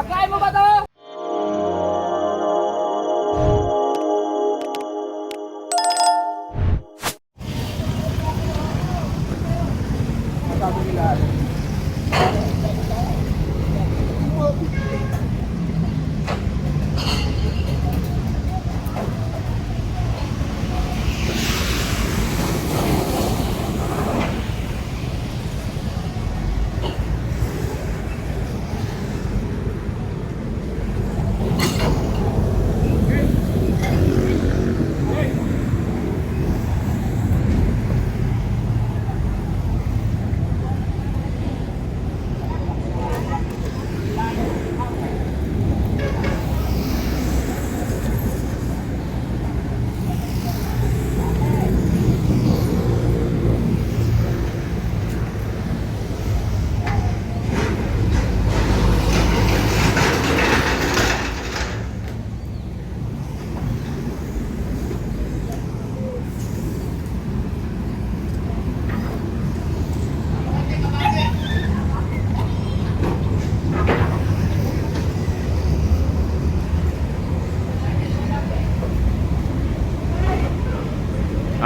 Pagkain mo ba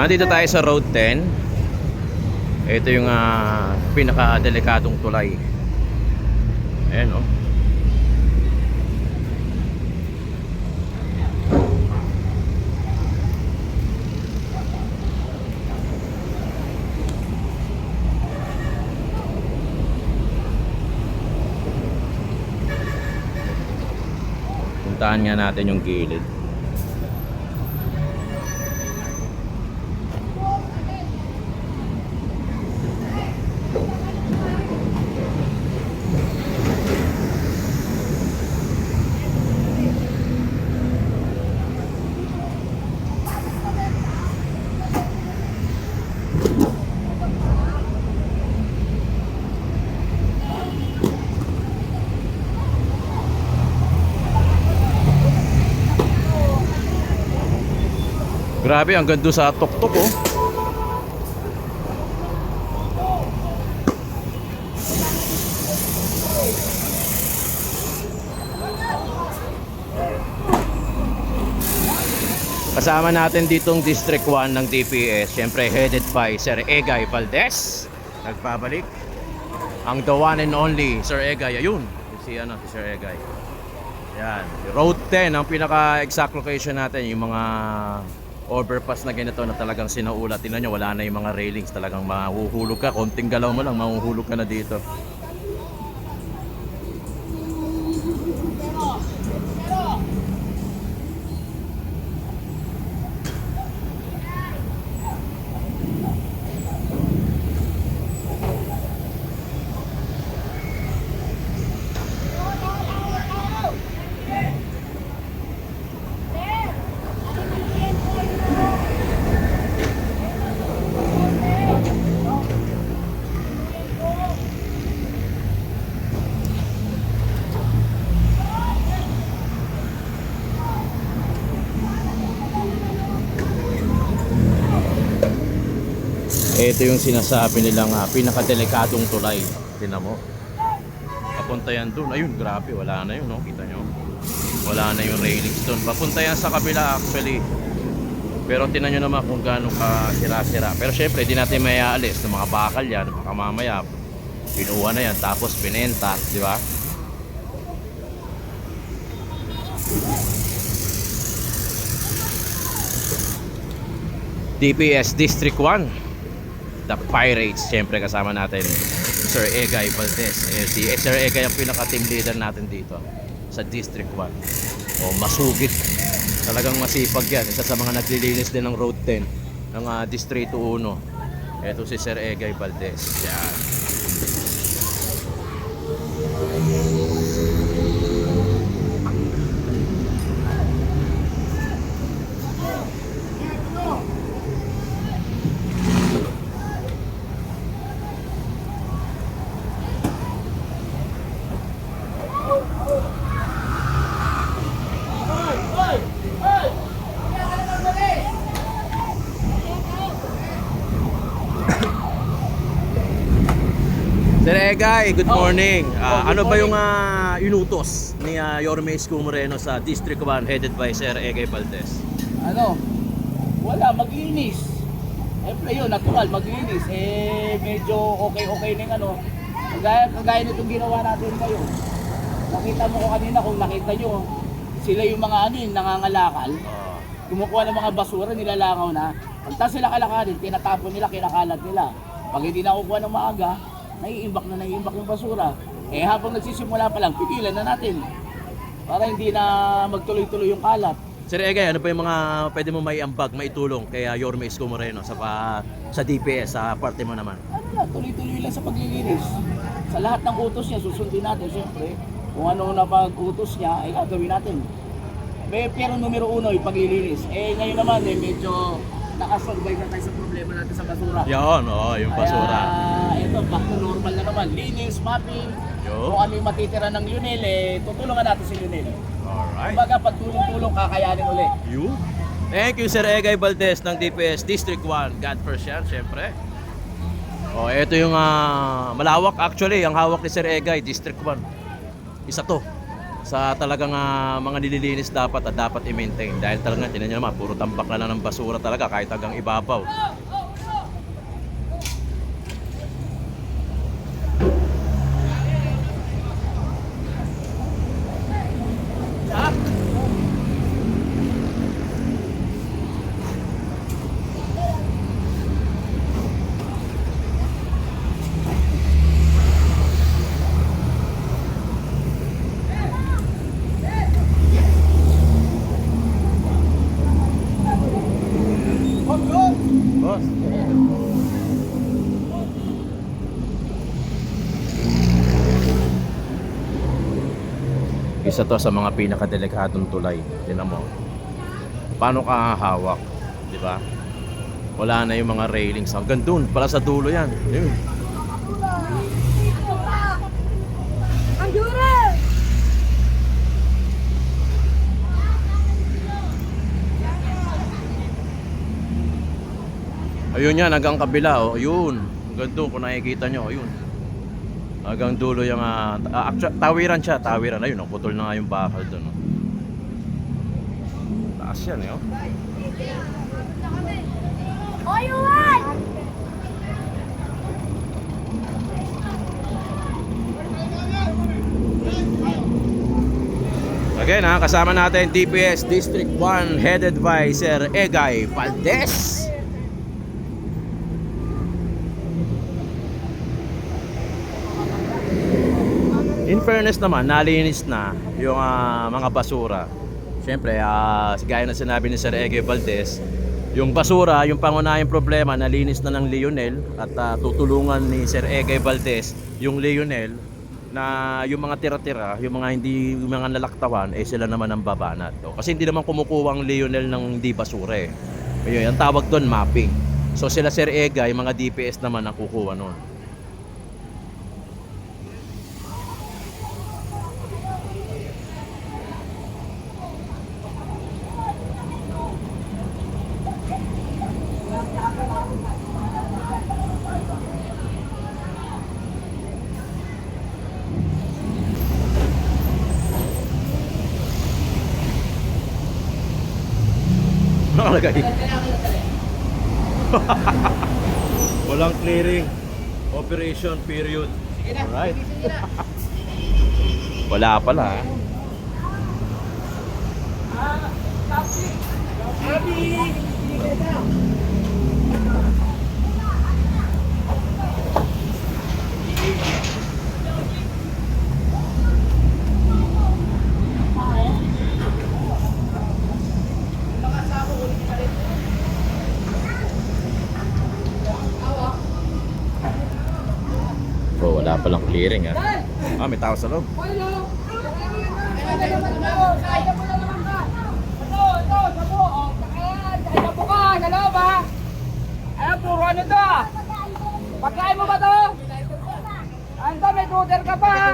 Andito tayo sa Road 10. Ito yung ah, pinaka-delikadong tulay. Ayan oh. Puntahan nga natin yung gilid. Grabe, ang ganda sa tuktok oh. Kasama natin ditong District 1 ng TPS, syempre headed by Sir Egay Valdez. Nagpabalik. Ang the one and only Sir Egay, ayun. Si ano, si Sir Egay. Yan. Road 10 ang pinaka-exact location natin. Yung mga overpass na ganito na talagang sinaulat. Tingnan nyo, wala na yung mga railings. Talagang mahuhulog ka. Konting galaw mo lang, mahuhulog ka na dito. Ito yung sinasabi nilang uh, pinakadelikadong tulay. Tingnan mo. Papunta yan dun. Ayun, grabe. Wala na yun, no? Kita nyo. Wala na yung railings dun. Papunta yan sa kabila actually. Pero tinan nyo naman kung gaano ka sira-sira. Pero syempre, di natin may aalis ng mga bakal yan. Baka mamaya, pinuha na yan. Tapos pinenta, di ba? DPS District 1 The Pirates Siyempre kasama natin Sir Egay Valdez. Eh, Si eh, Sir Egay ang pinaka-team leader natin dito Sa District 1 O masugid Talagang masipag yan. Isa sa mga naglilinis din ng Road 10 Ng uh, Distrito 1 Ito si Sir Egay Valdez. Yan Sir Egay, good Oh. morning. Oh, good ano ba yung ah, inutos ni uh, Yorme Isko Moreno sa District 1 headed by Sir Egay Valdez? Ano? Wala, maglinis. Siyempre yun, natural, maglinis. Eh, medyo okay-okay na yung ano. Kagaya, kagaya nitong ginawa natin kayo. Nakita mo ko kanina kung nakita nyo, sila yung mga ano yun, nangangalakal. Ah, Kumukuha ng mga basura, nilalangaw na. Pagta sila kalakarin, tinatapon nila, kinakalat nila. Pag hindi nakukuha ng maaga, naiimbak na naiimbak yung basura. Eh habang nagsisimula pa lang, pigilan na natin. Para hindi na magtuloy-tuloy yung kalat. Sir Egay, ano pa yung mga pwede mo may ambag, maitulong kay ah, Yorme Isko Moreno sa pa, sa DPS, sa parte mo naman? ano na, tuloy-tuloy lang sa paglilinis. Sa lahat ng utos niya, susundin natin siyempre. Kung ano na pag-utos niya, ay gagawin natin. May, pero numero uno, yung paglilinis. Eh ngayon naman, eh, medyo nakasurvive na tayo sa problema natin sa basura. Yun, oo, yung basura. Kaya ito, back to normal na naman. Linis, mapping. Yo. Kung ano yung matitira ng Lionel, eh, tutulungan natin si Lionel. Alright. Kumbaga, pag tulong-tulong, kakayanin uli. You? Thank you Sir Egay Valdez ng DPS District 1. God first yan, syempre. Oh, ito yung ah, malawak actually, ang hawak ni Sir Egay, District 1. Isa to sa talagang ah, mga nililinis dapat at dapat i-maintain dahil talaga tinan niyo naman puro tambak na lang ng basura talaga kahit hanggang ibabaw. Boss. Isa to sa mga pinakadelikadong tulay. Tinan mo. Paano ka hahawak? Di ba? Wala na yung mga railings. Hanggang dun, pala sa dulo yan. Yun. Ayun yan, hanggang kabila. Oh. Ayun. Hanggang doon, kung nakikita nyo. Ayun. Hanggang dulo yung... ah, ah, actua- tawiran siya, tawiran. Ayun, oh, putol na nga yung bakal doon. Oh. Taas yan eh. Oh. Oy, Juan! Again ha, kasama natin DPS District 1 headed by Sir Egay Valdez. Fairness naman, nalinis na yung ah, mga basura. Siyempre, ah, gaya na sinabi ni Sir Egay Valdez, yung basura, yung pangunahing problema, nalinis na ng Lionel at ah, tutulungan ni Sir Egay Valdez yung Lionel na yung mga tira-tira, yung mga hindi yung mga nalaktawan, eh sila naman ang babanat. O, Kasi hindi naman kumukuha ang Lionel ng di basura eh. Ayun, ang tawag doon mapping. So sila Sir Egay, mga DPS naman ang kukuha noon. Nakalagay. Walang clearing. Operation period. Alright. Wala pala. ah. Oh, wala palang clearing ah. Ah, may tao sa loob. Kaya mo na naman ka! Ito, ito, sabo! O, ayan, ha? Puro ano to? ah? Pagkain mo ba to? Ando, may duder ka pa, ha?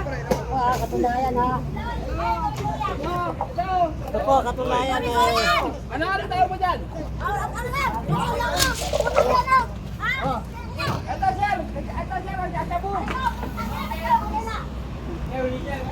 Ah, katunayan, ha? Ito, po, katunayan eh. Ano ano tayo mo dyan? Oh. Ito, sir! Ito, sir! Ito, sir! Ang Yeah.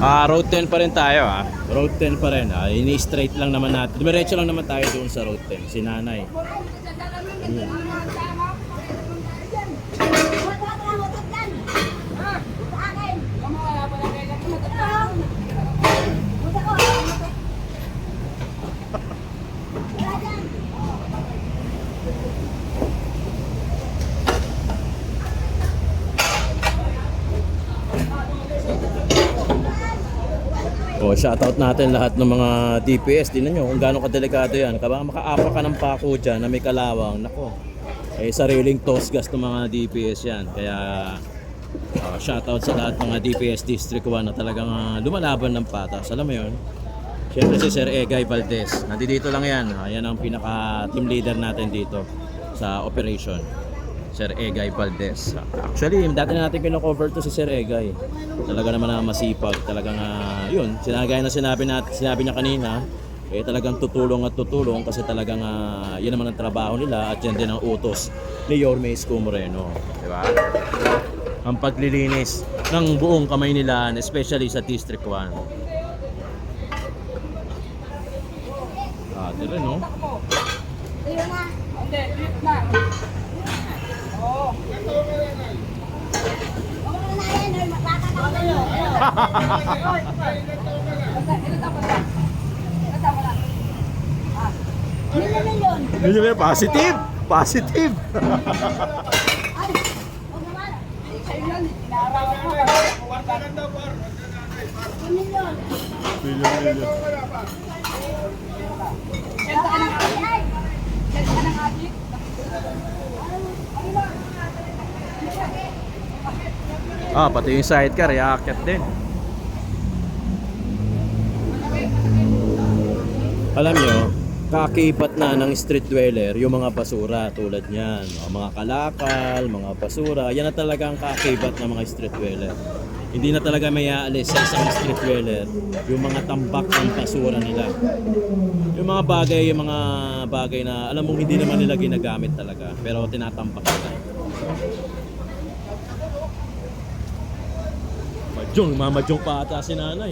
Ah, road 10 pa rin tayo ah. Road 10 pa rin ah. Ini-straight lang naman natin. Diretso lang naman tayo doon sa road 10. Si nanay. Huwag ka lang utot yan! Sa akin! Ano kaya pala kayo na Buta ko! Wala dyan! Oh, shoutout natin lahat ng mga DPS. Tingnan nyo kung gaano kadelikado yan. Kapag makaapa ka ng pako dyan na may kalawang, nako. Eh, sariling toss gas ng mga DPS yan. Kaya, uh, shoutout sa lahat ng mga DPS District 1 na talagang ah, lumalaban ng patas. Alam mo yun? Siyempre si Sir Egay Valdez. Nandito lang yan. Ayan ang pinaka team leader natin dito sa operation. Sir Egay Valdez. Actually, dati na natin kino-cover to si Sir Egay. Talaga naman na masipag. Talagang, ah, yun, sinagay na sinabi, nat, sinabi niya kanina, eh talagang tutulong at tutulong kasi talagang ah, yan naman ang trabaho nila at yan din ang utos ni Yorme Isko Moreno. Di ba? Ang paglilinis ng buong kamay nila, especially sa District 1. Ah, tira no? Tuyo na! Hindi, na. Oo. Huwag mo na yan, Medyo may positive! Positive! Mo. Milyon! Senta ka ng adik. Senta ka ng adik. Ah, pati yung sidecar, iaakit din. Alam nyo, kakipat na ng street dweller yung mga basura tulad niyan. O, mga kalakal, mga basura, yan na talaga ang kakibat ng mga street dweller. Hindi na talaga may aalis sa isang street dweller yung mga tambak ng basura nila. Yung mga bagay, yung mga bagay na alam mong hindi naman nila ginagamit talaga pero tinatambak nila. Majong, mamajong pa ata si nanay.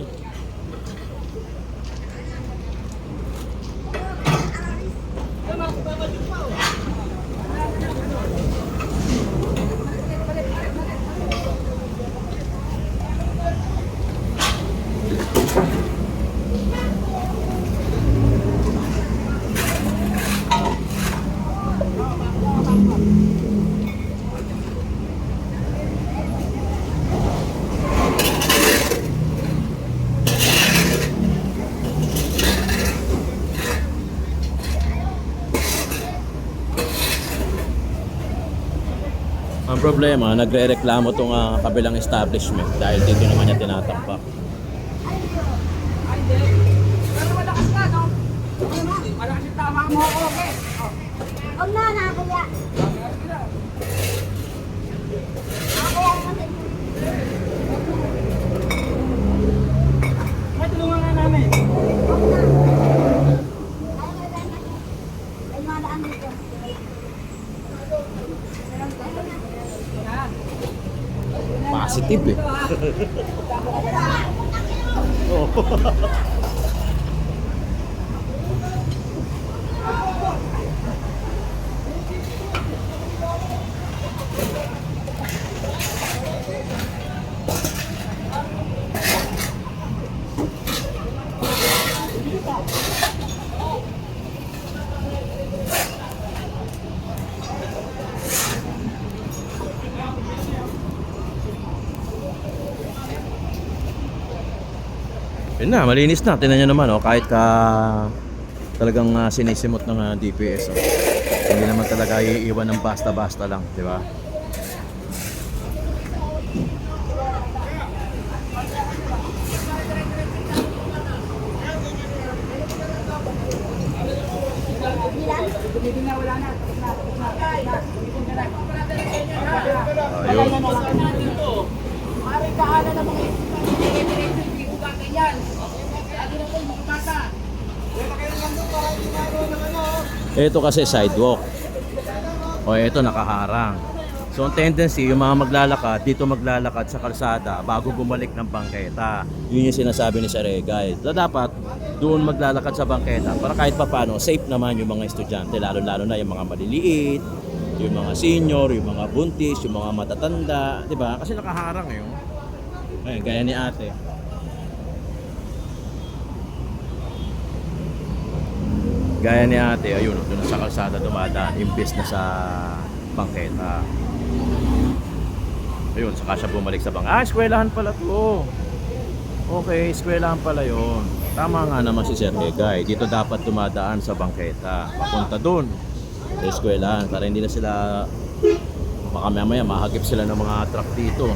Problema, nagre-reklamo tong ah, kabilang establishment dahil dito naman niya tinatampak. Ay, hindi. Pero malakas ka, no? Malakas yung tama mo, okay. Oh. Huwag na na, kuya. Ako yan kasi. May tulungan nga namin. Huwag na. Ayaw mo ba na? May mga daan dito. Positive eh. Yun na, malinis na. Tingnan nyo naman, oh, kahit ka talagang ah, sinisimot ng ah, DPS. Oh. Hindi naman talaga iiwan ng basta-basta lang, di ba? Tumitin na, Ito kasi sidewalk. O ito nakaharang. So ang tendency, yung mga maglalakad, dito maglalakad sa kalsada bago bumalik ng bangketa. Yun yung sinasabi ni Sir Egay. So dapat doon maglalakad sa bangketa para kahit papano safe naman yung mga estudyante, lalo-lalo na yung mga maliliit, yung mga senior, yung mga buntis, yung mga matatanda, 'di ba? Kasi nakaharang eh. oh. Ayun, gaya ni Ate. Gaya ni ate, ayun, doon sa kalsada dumadaan, imbes na sa bangketa. Ayun, saka siya bumalik sa bang. Ah, eskwelahan pala to. Okay, eskwelahan pala yon. Tama nga naman si Sir Egay. Dito dapat dumadaan sa bangketa. Papunta doon sa eskwelahan para hindi na sila baka mamaya mahagip sila ng mga truck dito.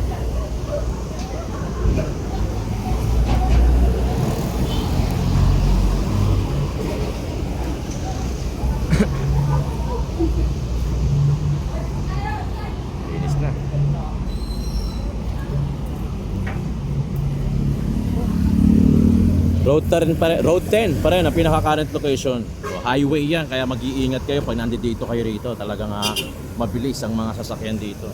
10 pa Road 10 pa rin ang pinaka-current location. So, highway yan, kaya mag-iingat kayo pag nandito kayo rito. Talagang ah, mabilis ang mga sasakyan dito.